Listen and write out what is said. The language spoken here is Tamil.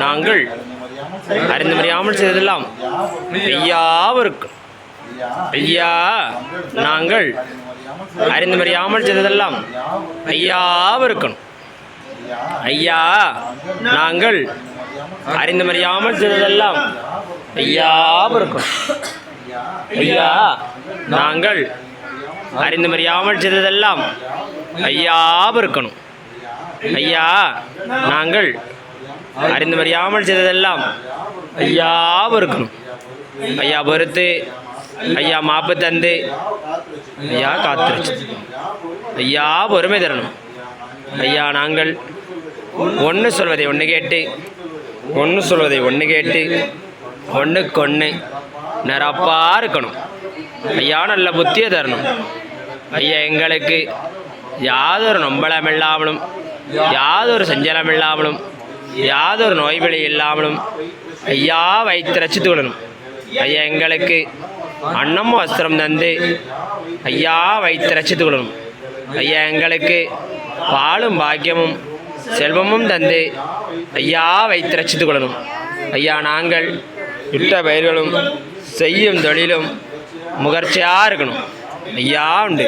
நாங்கள் அறிந்து மறியாமல் செய்ததெல்லாம் ஐயாவிற்கு ஐயா நாங்கள் அறிந்து மறியாமல் செய்ததெல்லாம் ஐயாவிருக்கணும். ஐயா நாங்கள் அறிந்து மறியாமல் செய்ததெல்லாம் ஐயாவிருக்கணும். ஐயா நாங்கள் அறிந்து மறியாமல் செய்ததெல்லாம் ஐயாவிருக்கணும். ஐயா நாங்கள் அறிந்து அறியாமல் செய்ததெல்லாம் ஐயா பொறுக்கணும் ஐயா பொறுத்து ஐயா மாப்பு தந்து ஐயா காத்துருச்சு. ஐயா பொறுமை தரணும். ஐயா நாங்கள் ஒன்று சொல்வதை ஒன்று கேட்டு ஒன்று சொல்வதை ஒன்று கேட்டு ஒன்றுக்கு ஒன்று நிரப்பாக இருக்கணும். ஐயா நல்ல புத்தியை தரணும். ஐயா எங்களுக்கு யாதொரு நொம்பலம் இல்லாமலும் யாதொரு சஞ்சலம் இல்லாமலும் யாதொரு நோய்வழி இல்லாமலும் ஐயா வைத்து ரசித்து கொள்ளணும். ஐயா எங்களுக்கு அன்னம் வஸ்திரம் தந்து ஐயா வைத்து ரசித்து கொள்ளணும். ஐயா எங்களுக்கு பாலும் பாக்கியமும் செல்வமும் தந்து ஐயா வைத்து ரசித்து கொள்ளணும். ஐயா நாங்கள் இட்ட பயிர்களும் செய்யும் தொழிலும் முகர்ச்சியாக இருக்கணும். ஐயா உண்டு.